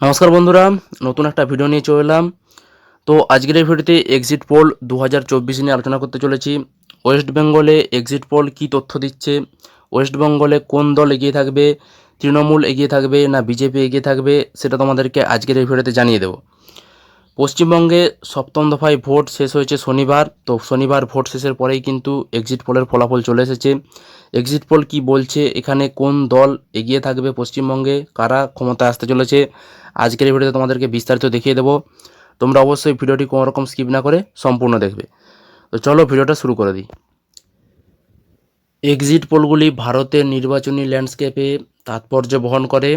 নমস্কার বন্ধুরা, নতুন একটা ভিডিও নিয়ে চলে এলাম। তো আজকের এই ভিডিওতে এক্সিট পোল দু হাজার চব্বিশ নিয়ে আলোচনা করতে চলেছি। ওয়েস্ট বেঙ্গলে এক্সিট পোল কি তথ্য দিচ্ছে? ওয়েস্ট বেঙ্গলে কোন দল এগিয়ে থাকবে? তৃণমূল এগিয়ে থাকবে না বিজেপি এগিয়ে থাকবে? সেটা তোমাদেরকে আজকের এই ভিডিওতে জানিয়ে দেবো। পশ্চিমবঙ্গে সপ্তম দফায় ভোট শেষ হয়েছে শনিবার। তো শনিবার ভোট শেষের পরেই কিন্তু এক্সিট পোলের ফলাফল চলে এসেছে। এক্সিট পোল কি বলছে? এখানে কোন দল এগিয়ে থাকবে পশ্চিমবঙ্গে? কারা ক্ষমতায় আসতে চলেছে? আজকের ভিডিওতে তোমাদেরকে বিস্তারিত দেখিয়ে দেবো। তোমরা অবশ্যই ভিডিওটি কোনো রকম স্কিপ না করে সম্পূর্ণ দেখবে। তো চলো ভিডিওটা শুরু করে দিই। এক্সিট পোলগুলি ভারতের নির্বাচনী ল্যান্ডস্কেপে তাৎপর্য বহন করে।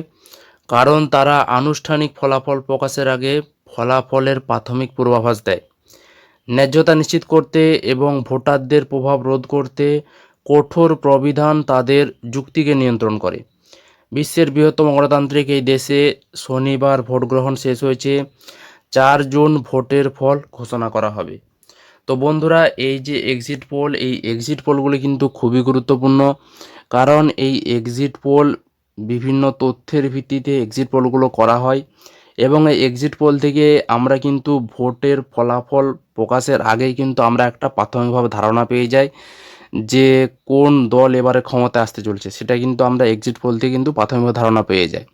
কারণ তারা আনুষ্ঠানিক ফলাফল প্রকাশের আগে ফলাফলের প্রাথমিক পূর্বাভাস দেয়। ন্যায্যতা নিশ্চিত করতে এবং ভোটারদের প্রভাব রোধ করতে কঠোর প্রবিধান তাদের যুক্তিকে নিয়ন্ত্রণ করে। বিশ্বের বৃহত্তম গণতান্ত্রিক এই দেশে শনিবার ভোট গ্রহণ শেষ হয়েছে। চার জুন ভোটের ফল ঘোষণা করা হবে। তো বন্ধুরা, এই যে এক্সিট পোল এই এক্সিট পোলগুলি কিন্তু খুবই গুরুত্বপূর্ণ। কারণ এই এক্সিট পোল বিভিন্ন তথ্যের ভিত্তিতে এক্সিট পোলগুলো করা হয়। এবং এই এক্সিট পোল থেকে আমরা কিন্তু ভোটের ফলাফল প্রকাশের আগেই কিন্তু আমরা একটা প্রাথমিকভাবে ধারণা পেয়ে যাই যে কোন দল এবারে ক্ষমতায় আসতে চলছে। সেটা কিন্তু আমরা এক্সিট পোল থেকে কিন্তু প্রাথমিকভাবে ধারণা পেয়ে যাই।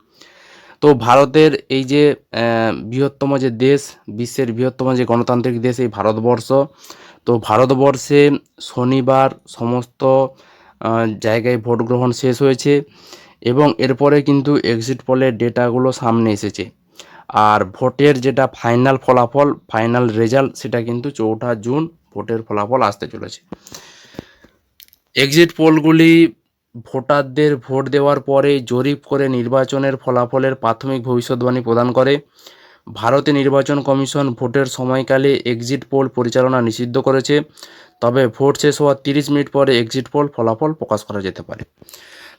তো ভারতের এই যে বৃহত্তম যে দেশ, বিশ্বের বৃহত্তম যে গণতান্ত্রিক দেশ এই ভারতবর্ষ, তো ভারতবর্ষে শনিবার সমস্ত জায়গায় ভোট গ্রহণ শেষ হয়েছে এবং এরপরে কিন্তু এক্সিট পোলের ডেটাগুলো সামনে এসেছে। আর ভোটের যেটা ফাইনাল ফলাফল ফাইনাল রেজাল্ট সেটা কিন্তু চৌঠা জুন ভোটের ফলাফল আসতে চলেছে। এক্সিট পোলগুলি ভোটারদের ভোট দেওয়ার পরে জরিপ করে নির্বাচনের ফলাফলের প্রাথমিক ভবিষ্যৎবাণী প্রদান করে। ভারতে নির্বাচন কমিশন ভোটের সময়কালে এক্সিট পোল পরিচালনা নিষিদ্ধ করেছে, তবে ভোট শেষ হওয়ার তিরিশ মিনিট পরে এক্সিট পোল ফলাফল প্রকাশ করা যেতে পারে।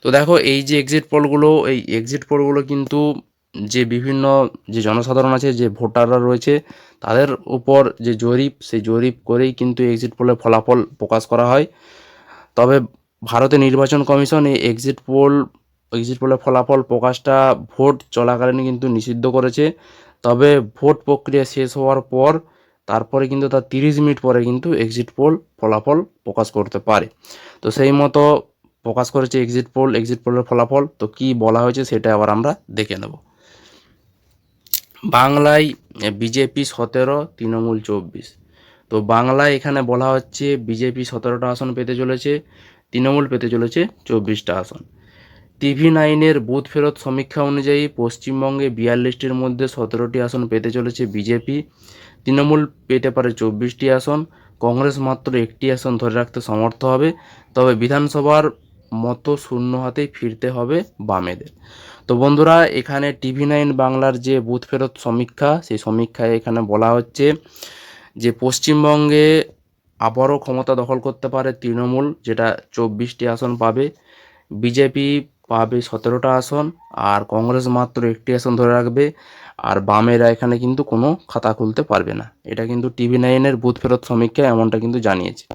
তো দেখো, এই যে এক্সিট পোলগুলো এই এক্সিট পোলগুলো কিন্তু যে বিভিন্ন যে জনসাধারণ আছে, যে ভোটাররা রয়েছে, তাদের উপর যে জরিপ, সেই জরিপ করেই কিন্তু এক্সিট পোলের ফলাফল প্রকাশ করা হয়। তবে ভারতের নির্বাচন কমিশন এই এক্সিট পোল এক্সিট পোলের ফলাফল প্রকাশটা ভোট চলাকালীন কিন্তু নিষিদ্ধ করেছে। তবে ভোট প্রক্রিয়া শেষ হওয়ার পর, তারপরে কিন্তু তার তিরিশ মিনিট পরে কিন্তু এক্সিট পোল ফলাফল প্রকাশ করতে পারে। তো সেই মতো প্রকাশ করেছে এক্সিট পোল এক্সিট পোলের ফলাফল। তো কি বলা হয়েছে সেটা আবার আমরা দেখে নেব। বাংলায় বিজেপি সতেরো, তৃণমূল চব্বিশ। তো বাংলায় এখানে বলা হচ্ছে বিজেপি সতেরোটা আসন পেতে চলেছে, তৃণমূল পেতে চলেছে চব্বিশটা আসন। টিভি নাইনের বুথ ফেরত সমীক্ষা অনুযায়ী পশ্চিমবঙ্গে বিয়াল্লিশটির মধ্যে সতেরোটি আসন পেতে চলেছে বিজেপি, তৃণমূল পেতে পারে চব্বিশটি আসন, কংগ্রেস মাত্র একটি আসন ধরে রাখতে সমর্থ হবে, তবে বিধানসভার মতো শূন্য হাতেই ফিরতে হবে বামেদের। তো বন্ধুরা, এখানে টিভি নাইন বাংলার যে বুথ ফেরত সমীক্ষা, সেই সমীক্ষায় এখানে বলা হচ্ছে যে পশ্চিমবঙ্গে আবারও ক্ষমতা দখল করতে পারে তৃণমূল, যেটা চব্বিশটি আসন পাবে। বিজেপি পাবে সতেরোটা আসন, আর কংগ্রেস মাত্র একটি আসন ধরে রাখবে, আর বামেরা এখানে কিন্তু কোনো খাতা খুলতে পারবে না। এটা কিন্তু টিভি নাইনের বুথ ফেরত সমীক্ষা, এমনটা কিন্তু জানিয়েছে।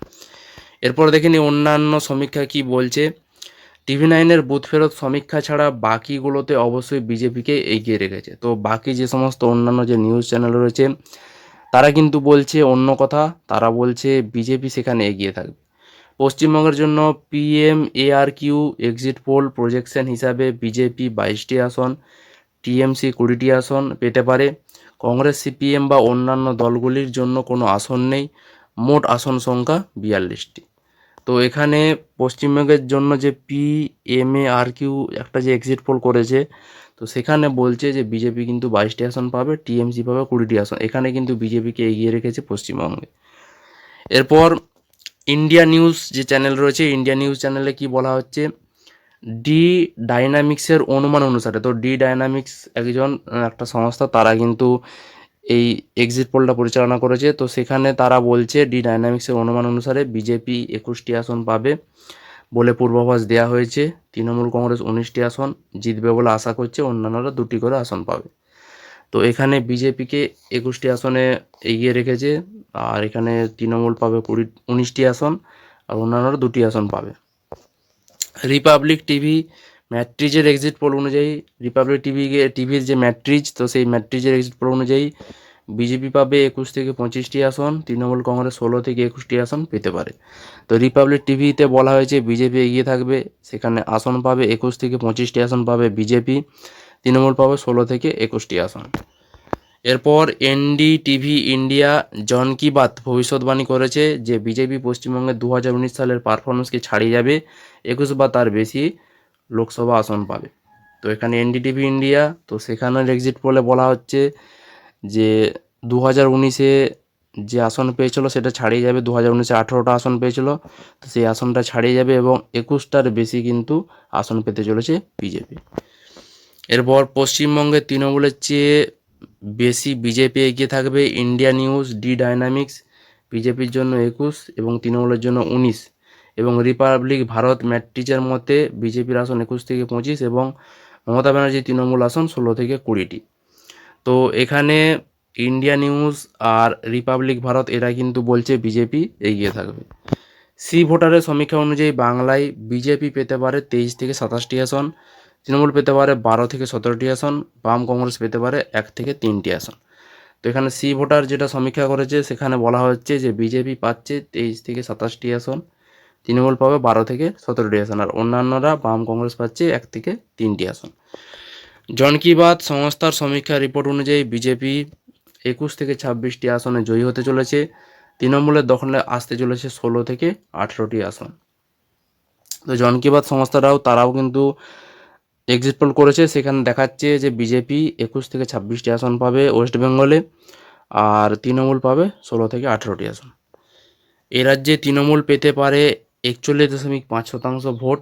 এরপর দেখে নিই অন্যান্য সমীক্ষা কি বলছে। টিভি নাইনের বুথ ফেরত সমীক্ষা ছাড়া বাকিগুলোতে অবশ্যই বিজেপিকে এগিয়ে রেখেছে। তো বাকি যে সমস্ত অন্যান্য যে নিউজ চ্যানেল রয়েছে, তারা কিন্তু বলছে অন্য কথা, তারা বলছে বিজেপি সেখানে এগিয়ে থাকবে। পশ্চিমবঙ্গের জন্য PM AR Q exit poll, projection হিসাবে বিজেপি বাইশটি আসন, টিএমসি কুড়িটি আসন পেতে পারে। কংগ্রেস, সিপিএম বা অন্যান্য দলগুলির জন্য কোনো আসন নেই। মোট আসন সংখ্যা বিয়াল্লিশটি। তো এখানে পশ্চিমবঙ্গের জন্য যে P M A R Q একটা যে এক্সিট পোল করেছে, তো সেখানে বলছে যে বিজেপি কিন্তু বাইশটি আসন পাবে টিএমসি পাবে কুড়িটি আসন। এখানে কিন্তু বিজেপিকে এগিয়ে রেখেছে পশ্চিমবঙ্গে। এরপর ইন্ডিয়া নিউজ যে চ্যানেল রয়েছে ইন্ডিয়া নিউজ চ্যানেলে কি বলা হচ্ছে? ডি ডাইনামিক্সের অনুমান অনুসারে, তো ডি ডাইনামিক্স একজন, একটা সংস্থা, তারা কিন্তু এই এক্সিট পোলটা পরিচালনা করেছে। তো সেখানে তারা বলছে ডি ডাইনামিক্সের অনুমান অনুসারে বিজেপি একুশটি আসন পাবে বলে পূর্বাভাস দেওয়া হয়েছে। তৃণমূল কংগ্রেস উনিশটি আসন, জিতবে বলে আশা করছে, অন্যান্যরা দুটি করে আসন পাবে। তো এখানে বিজেপিকে একুশটি আসনে এগিয়ে রেখেছে, আর এখানে তৃণমূল পাবে কুড়ি, উনিশটি আসন, আর অন্যান্যরা দুটি আসন পাবে। রিপাবলিক টিভি ম্যাট্রিজের এক্সিট পোল অনুযায়ী রিপাবলিক টিভি টিভির যে ম্যাট্রিজ তো সেই ম্যাট্রিজের এক্সিট পোল অনুযায়ী বিজেপি পাবে একুশ থেকে পঁচিশটি আসন, তৃণমূল কংগ্রেস ষোলো থেকে একুশটি আসন পেতে পারে। তো রিপাবলিক টিভিতে বলা হয়েছে বিজেপি এগিয়ে থাকবে, সেখানে আসন পাবে একুশ থেকে পঁচিশটি আসন পাবে বিজেপি তৃণমূল পাবে ষোলো থেকে একুশটি আসন। এরপর এনডি টিভি ইন্ডিয়া জন কি বাত ভবিষ্যৎবাণী করেছে যে বিজেপি পশ্চিমবঙ্গে দু হাজার উনিশ সালের পারফরমেন্সকে ছাড়িয়ে যাবে, একুশ বা তার বেশি। লোকসভা আসন পাবে। তো এখানে এনডিটিভি ইন্ডিয়া তো সেখানের এক্সিট পোলে বলা হচ্ছে যে দু হাজার উনিশে যে আসন পেয়েছিল সেটা ছাড়িয়ে যাবে দু হাজার উনিশে আঠেরোটা আসন পেয়েছিল, তো সেই আসনটা ছাড়িয়ে যাবে এবং একুশটার বেশি কিন্তু আসন পেতে চলেছে বিজেপি। এরপর পশ্চিমবঙ্গে তৃণমূলের চেয়ে বেশি বিজেপি এগিয়ে থাকবে ইন্ডিয়া নিউজ ডি ডাইনামিক্স বিজেপির জন্য একুশ এবং তৃণমূলের জন্য উনিশ। এবং রিপাবলিক ভারত ম্যাট্রিজের মতে বিজেপির আসন একুশ থেকে পঁচিশ এবং মমতা ব্যানার্জি তৃণমূল আসন ষোলো থেকে কুড়িটি। তো এখানে ইন্ডিয়া নিউজ আর রিপাবলিক ভারত এরা কিন্তু বলছে বিজেপি এগিয়ে থাকবে। সি ভোটারের সমীক্ষা অনুযায়ী বাংলায় বিজেপি পেতে পারে তেইশ থেকে সাতাশটি আসন, তৃণমূল পেতে পারে বারো থেকে সতেরোটি আসন, বাম কংগ্রেস পেতে পারে এক থেকে তিনটি আসন। তো এখানে সি ভোটার যেটা সমীক্ষা করেছে, সেখানে বলা হচ্ছে যে বিজেপি পাচ্ছে তেইশ থেকে সাতাশটি আসন তৃণমূল পাবে বারো থেকে সতেরোটি আসন, আর অন্যান্যরা বাম কংগ্রেস পাচ্ছে এক থেকে তিনটি আসন। জনকিবাদ সংস্থার সমীক্ষা রিপোর্ট অনুযায়ী বিজেপি একুশ থেকে ছাব্বিশটি আসনে জয়ী হতে চলেছে। তৃণমূলের দখলে আসতে চলেছে ষোলো থেকে আঠেরোটি আসন। তো জনকিবাদ সংস্থারাও তারাও কিন্তু এক্সিট পোল করেছে। সেখানে দেখাচ্ছে যে বিজেপি একুশ থেকে ছাব্বিশটি আসন পাবে ওয়েস্ট বেঙ্গলে আর তৃণমূল পাবে ষোলো থেকে আঠেরোটি আসন। এ রাজ্যে তৃণমূল পেতে পারে একচল্লিশ দশমিক পাঁচ শতাংশ ভোট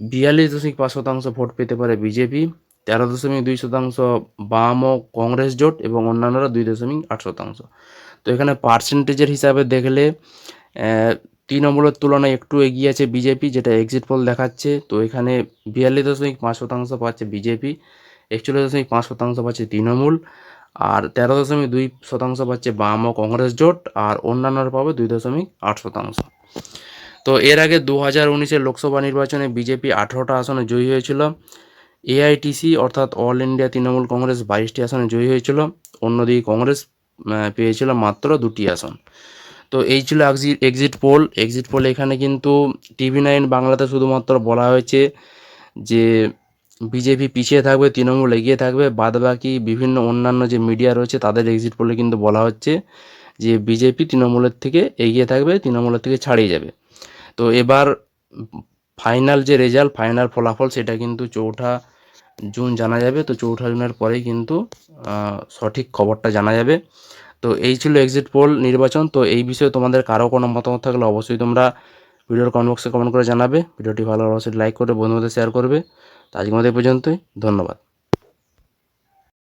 বিয়াল্লিশ দশমিক পাঁচ শতাংশ ভোট পেতে পারে বিজেপি তেরো দশমিক দুই শতাংশ বাম ও কংগ্রেস জোট এবং অন্যান্যরা দুই দশমিক আট শতাংশ। তো এখানে পার্সেন্টেজের হিসাবে দেখলে আহ, তৃণমূলের তুলনায় একটু এগিয়ে আছে বিজেপি যেটা এক্সিট পোল দেখাচ্ছে। তো এখানে বিয়াল্লিশ দশমিক পাঁচ শতাংশ পাচ্ছে বিজেপি একচল্লিশ দশমিক পাঁচ শতাংশ পাচ্ছে তৃণমূল আর তেরো দশমিক দুই শতাংশ পাচ্ছে বাম ও কংগ্রেস জোট আর অন্যান্যরা পাবে দুই দশমিক আট শতাংশ। তো এর আগে দু হাজার উনিশের লোকসভা নির্বাচনে বিজেপি আঠেরোটা আসনে জয়ী হয়েছিল। এআইটিসি অর্থাৎ অল ইন্ডিয়া তৃণমূল কংগ্রেস বাইশটি আসনে জয়ী হয়েছিল। অন্যদিকে কংগ্রেস পেয়েছিল মাত্র দুটি আসন। তো এই ছিল এক্সিট পোল এক্সিট পোল এখানে কিন্তু টিভি নাইন বাংলাতে শুধুমাত্র বলা হয়েছে যে বিজেপি পিছিয়ে থাকবে, তৃণমূল এগিয়ে থাকবে। বাদবাকি বিভিন্ন অন্যান্য যে মিডিয়া রয়েছে তাদের এক্সিট পোলে কিন্তু বলা হচ্ছে। যে বিজেপি তৃণমূলের থেকে এগিয়ে থাকবে, তৃণমূলের থেকে ছাড়িয়ে যাবে। তো এবার ফাইনাল যে রেজাল্ট, ফাইনাল ফলাফল, সেটা কিন্তু চৌঠা জুন জানা যাবে। তো চৌঠা জুনের পরেই কিন্তু সঠিক খবরটা জানা যাবে। তো এই ছিল এক্সিট পোল নির্বাচন। তো এই বিষয়ে তোমাদের কারও কোনো মতামত থাকলে অবশ্যই তোমরা ভিডিওর কমেন্ট বক্সে কমেন্ট করে জানাবে। ভিডিওটি ভালো অবশ্যই লাইক করে বন্ধুদের শেয়ার করবে। তো আজকের এই পর্যন্তই। ধন্যবাদ।